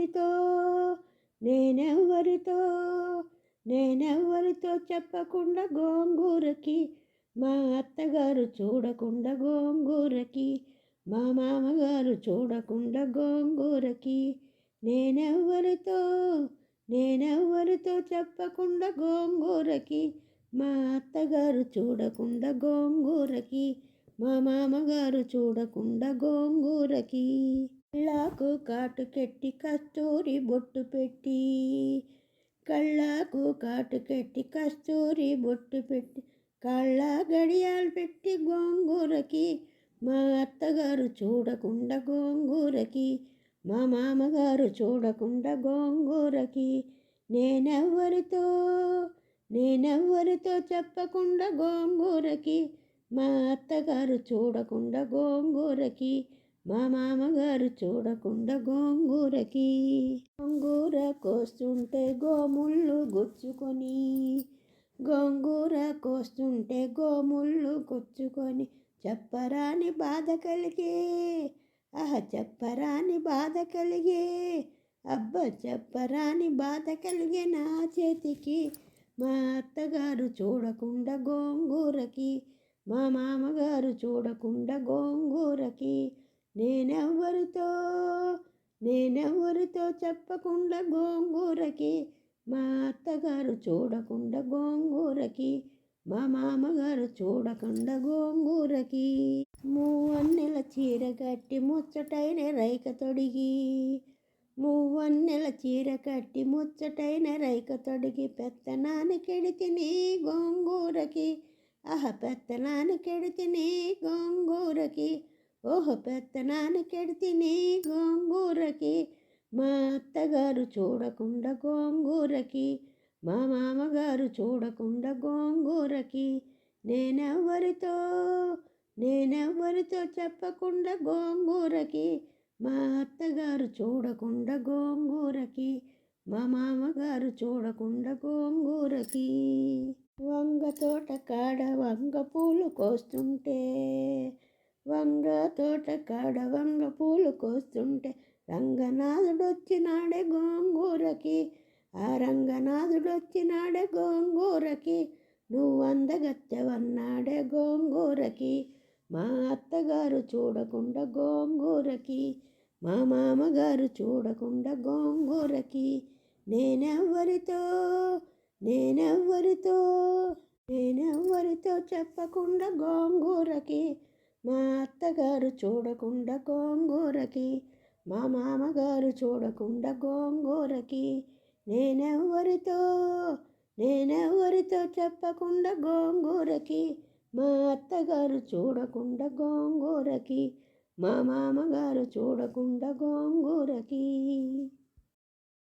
నేనెవ్వరితో నేనెవ్వరితో నేనెవ్వరితో చెప్పకుండా గోంగూరకి? మా అత్తగారు చూడకుండా గోంగూరకి? మా మామగారు చూడకుండా గోంగూరకి? నేనెవ్వరితో నేనెవ్వరితో చెప్పకుండా గోంగూరకి? మా అత్తగారు చూడకుండా గోంగూరకి? మా మామగారు చూడకుండా గోంగూరకి? కళ్ళాకు కాటుకెట్టి కస్తూరి బొట్టు పెట్టి కళ్ళాకు కాటుకెట్టి కస్తూరి బొట్టు పెట్టి కళ్ళ గడియాలు పెట్టి గోంగూరకి మా అత్తగారు చూడకుండా గోంగూరకి మా మామగారు చూడకుండా గోంగూరకి నేనెవ్వరితో నేనెవ్వరితో చెప్పకుండా గోంగూరకి మా అత్తగారు చూడకుండా గోంగూరకి మా మామగారు చూడకుండా గోంగూరకి. గోంగూర కోస్తుంటే గోముళ్ళు గుచ్చుకొని. గోంగూర కోస్తుంటే గోముళ్ళు గుచ్చుకొని. చెప్పరాని బాధ కలిగే. ఆహ చెప్పరాని బాధ కలిగే. అబ్బ చెప్పరాని బాధ కలిగే నా చేతికి. మా అత్తగారు చూడకుండా గోంగూరకి. మా మామగారు చూడకుండా గోంగూరకి. నేనెవరితో నేనెవరితో చెప్పకుండా గోంగూరకి మా అత్తగారు చూడకుండా గోంగూరకి మా మామగారు చూడకుండా గోంగూరకి. మూవన్నెల చీర కట్టి ముచ్చటైన రైక తొడిగి మూవన్నెల చీర కట్టి ముచ్చటైన రైక తొడిగి పెత్తనానికెడితిని గోంగూరకి ఆహ పెత్తనానికెడితిని గోంగూరకి. ఓహో పెత్తనానికెడితిని గోంగూరకి మా అత్తగారు చూడకుండా గోంగూరకి మా మామగారు చూడకుండా గోంగూరకి నేనెవ్వరితో నేనెవ్వరితో చెప్పకుండా గోంగూరకి మా అత్తగారు చూడకుండా గోంగూరకి మా మామగారు చూడకుండా గోంగూరకి. వంగ తోట కాడ వంగ పూలు కోస్తుంటే వంగ తోట కాడ వంగ పూలు కోస్తుంటే రంగనాథుడు వచ్చినాడే గోంగూరకి. ఆ రంగనాథుడు వచ్చినాడే గోంగూరకి. నువ్వు అందగత్తెవన్నాడే గోంగూరకి. మా అత్తగారు చూడకుండా గోంగూరకి. మా మామగారు చూడకుండా గోంగూరకి. నేనెవ్వరితో నేనెవ్వరితో నేనెవ్వరితో చెప్పకుండా గోంగూరకి. మా అత్తగారు చూడకుండా గోంగూరకి మా మామగారు చూడకుండా గోంగూరకి నేనెవ్వరితో నేనెవ్వరితో చెప్పకుండా గోంగూరకి మా అత్తగారు చూడకుండా గోంగూరకి మా మామగారు చూడకుండా గోంగూరకి.